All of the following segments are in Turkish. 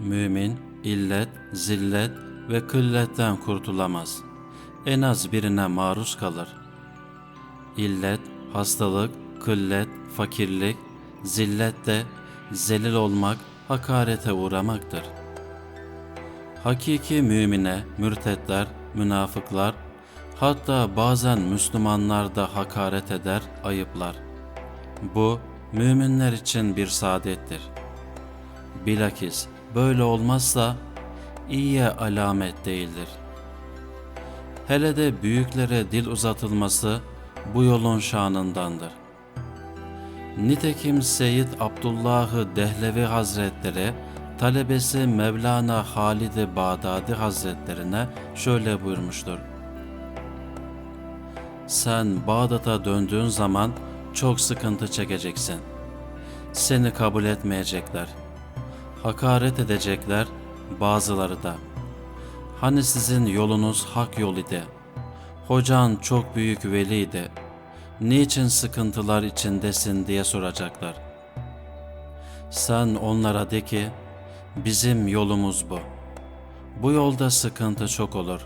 Mümin illet, zillet ve kılletten kurtulamaz. En az birine maruz kalır. İllet, hastalık, kıllet, fakirlik, zillet de zelil olmak, hakarete uğramaktır. Hakiki mümine, mürtetler, münafıklar, hatta bazen Müslümanlar da hakaret eder, ayıplar. Bu, müminler için bir saadettir. Bilakis böyle olmazsa iyiye alamet değildir. Hele de büyüklere dil uzatılması bu yolun şanındandır. Nitekim Seyyid Abdullah Dehlevi Hazretleri talebesi Mevlana Halid-i Bağdadi Hazretlerine şöyle buyurmuştur. Sen Bağdat'a döndüğün zaman çok sıkıntı çekeceksin. Seni kabul etmeyecekler. Hakaret edecekler bazıları da. Hani sizin yolunuz hak yol idi. Hocan çok büyük veliydi. Niçin sıkıntılar içindesin diye soracaklar. Sen onlara de ki, bizim yolumuz bu. Bu yolda sıkıntı çok olur.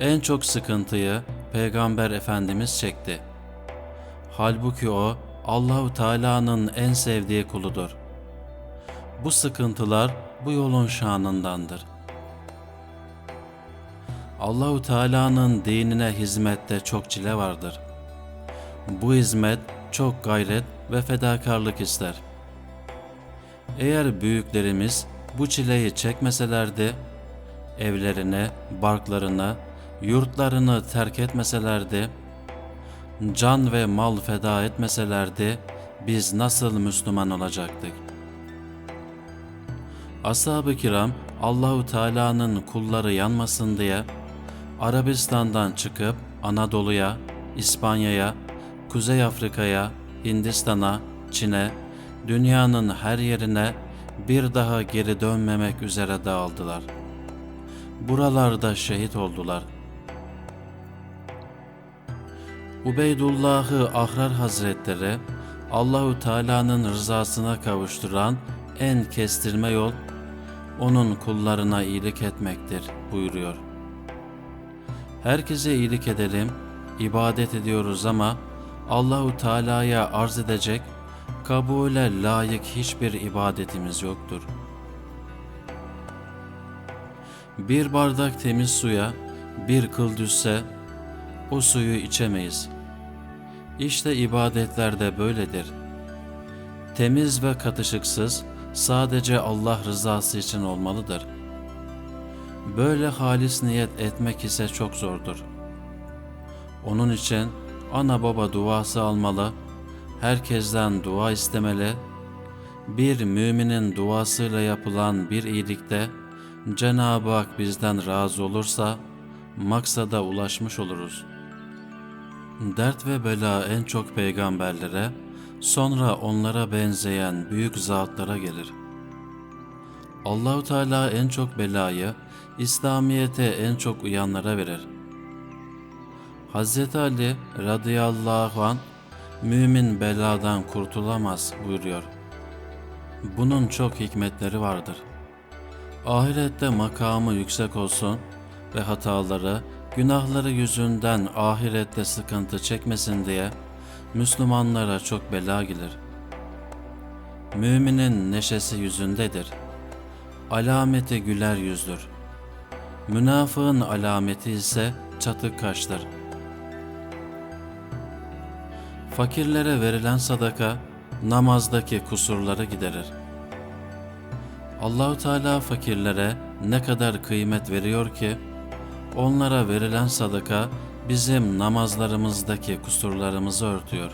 En çok sıkıntıyı Peygamber Efendimiz çekti. Halbuki o Allahu Teala'nın en sevdiği kuludur. Bu sıkıntılar bu yolun şanındandır. Allahu Teala'nın dinine hizmette çok çile vardır. Bu hizmet çok gayret ve fedakarlık ister. Eğer büyüklerimiz bu çileyi çekmeselerdi, evlerini, barklarını, yurtlarını terk etmeselerdi, can ve mal feda etmeselerdi, biz nasıl Müslüman olacaktık? Ashab-ı kiram Allahu Teala'nın kulları yanmasın diye Arabistan'dan çıkıp Anadolu'ya, İspanya'ya, Kuzey Afrika'ya, Hindistan'a, Çin'e, dünyanın her yerine bir daha geri dönmemek üzere dağıldılar. Buralarda şehit oldular. Ubeydullah'ı Ahrar Hazretleri Allahu Teala'nın rızasına kavuşturan en kestirme yol onun kullarına iyilik etmektir buyuruyor. Herkese iyilik edelim, ibadet ediyoruz ama Allahu Teala'ya arz edecek, kabule layık hiçbir ibadetimiz yoktur. Bir bardak temiz suya bir kıl düşse o suyu içemeyiz. İşte ibadetler de böyledir. Temiz ve katışıksız sadece Allah rızası için olmalıdır. Böyle halis niyet etmek ise çok zordur. Onun için ana baba duası almalı, herkesten dua istemeli, bir müminin duasıyla yapılan bir iyilikte Cenab-ı Hak bizden razı olursa maksada ulaşmış oluruz. Dert ve bela en çok peygamberlere, sonra onlara benzeyen büyük zatlara gelir. Allahu Teala en çok belayı İslamiyete en çok uyanlara verir. Hz. Ali radıyallahu an mümin beladan kurtulamaz buyuruyor. Bunun çok hikmetleri vardır. Ahirette makamı yüksek olsun ve hataları, günahları yüzünden ahirette sıkıntı çekmesin diye Müslümanlara çok bela gelir. Müminin neşesi yüzündedir. Alameti güler yüzdür. Münafığın alameti ise çatık kaşlar. Fakirlere verilen sadaka namazdaki kusurları giderir. Allahu Teala fakirlere ne kadar kıymet veriyor ki onlara verilen sadaka bizim namazlarımızdaki kusurlarımızı örtüyor.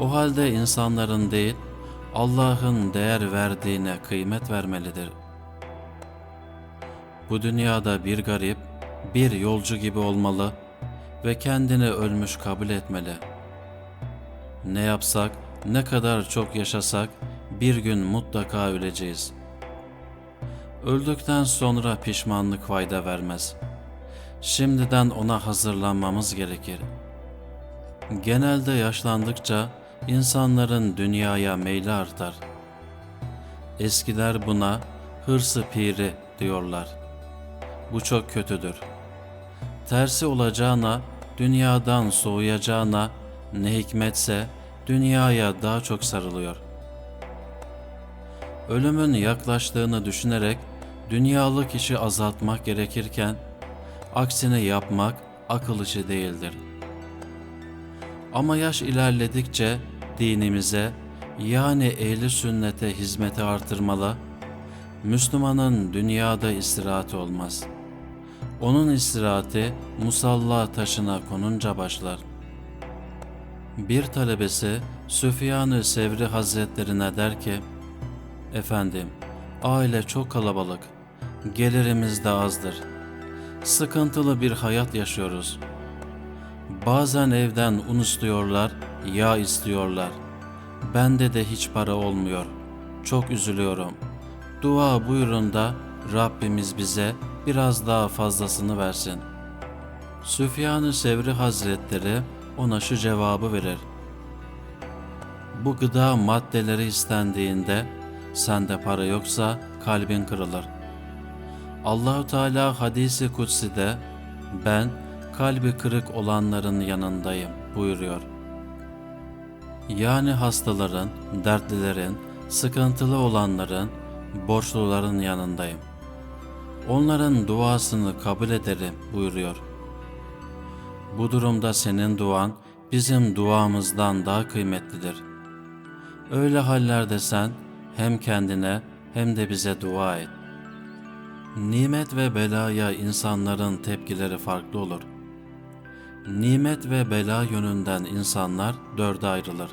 O halde insanların değil Allah'ın değer verdiğine kıymet vermelidir. Bu dünyada bir garip, bir yolcu gibi olmalı ve kendini ölmüş kabul etmeli. Ne yapsak, ne kadar çok yaşasak bir gün mutlaka öleceğiz. Öldükten sonra pişmanlık fayda vermez. Şimdiden ona hazırlanmamız gerekir. Genelde yaşlandıkça insanların dünyaya meyli artar. Eskiler buna hırsı piri diyorlar. Bu çok kötüdür. Tersi olacağına, dünyadan soğuyacağına ne hikmetse dünyaya daha çok sarılıyor. Ölümün yaklaştığını düşünerek dünyalık işi azaltmak gerekirken aksini yapmak akıl işi değildir. Ama yaş ilerledikçe dinimize yani ehli sünnete hizmeti artırmalı, Müslümanın dünyada istirahati olmaz. Onun istirahati musalla taşına konunca başlar. Bir talebesi Süfyan-ı Sevri Hazretlerine der ki, Efendim, aile çok kalabalık, gelirimiz de azdır. Sıkıntılı bir hayat yaşıyoruz. Bazen evden un istiyorlar, yağ istiyorlar. Bende de hiç para olmuyor. Çok üzülüyorum. Dua buyurun da Rabbimiz bize biraz daha fazlasını versin. Süfyan-ı Sevri Hazretleri ona şu cevabı verir. Bu gıda maddeleri istendiğinde sende para yoksa kalbin kırılır. Allahu Teala hadisi kutsi'de ben kalbi kırık olanların yanındayım buyuruyor. Yani hastaların, dertlilerin, sıkıntılı olanların, borçluların yanındayım. Onların duasını kabul ederim buyuruyor. Bu durumda senin duan bizim duamızdan daha kıymetlidir. Öyle hallerde sen hem kendine hem de bize dua et. Nimet ve belaya insanların tepkileri farklı olur. Nimet ve bela yönünden insanlar dörde ayrılır.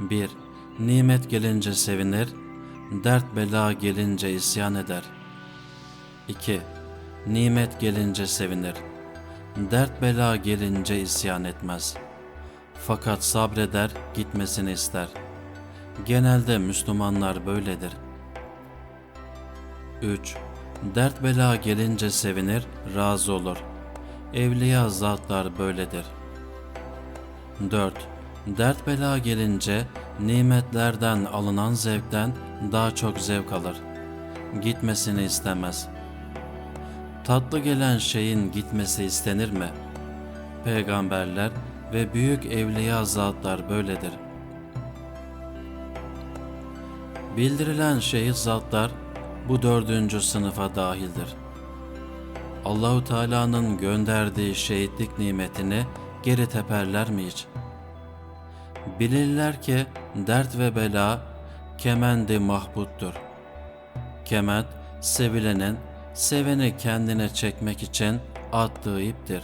1. Nimet gelince sevinir, dert bela gelince isyan eder. 2. Nimet gelince sevinir, dert bela gelince isyan etmez. Fakat sabreder, gitmesini ister. Genelde Müslümanlar böyledir. 3. Dert bela gelince sevinir, razı olur. Evliya zatlar böyledir. 4. Dert bela gelince nimetlerden alınan zevkten daha çok zevk alır. Gitmesini istemez. Tatlı gelen şeyin gitmesi istenir mi? Peygamberler ve büyük evliya zatlar böyledir. Bildirilen şehit zatlar bu dördüncü sınıfa dahildir. Allahu Teala'nın gönderdiği şehitlik nimetini geri teperler mi hiç? Bilirler ki dert ve bela kemendi mahbuttur. Kement sevilenin seveni kendine çekmek için attığı iptir.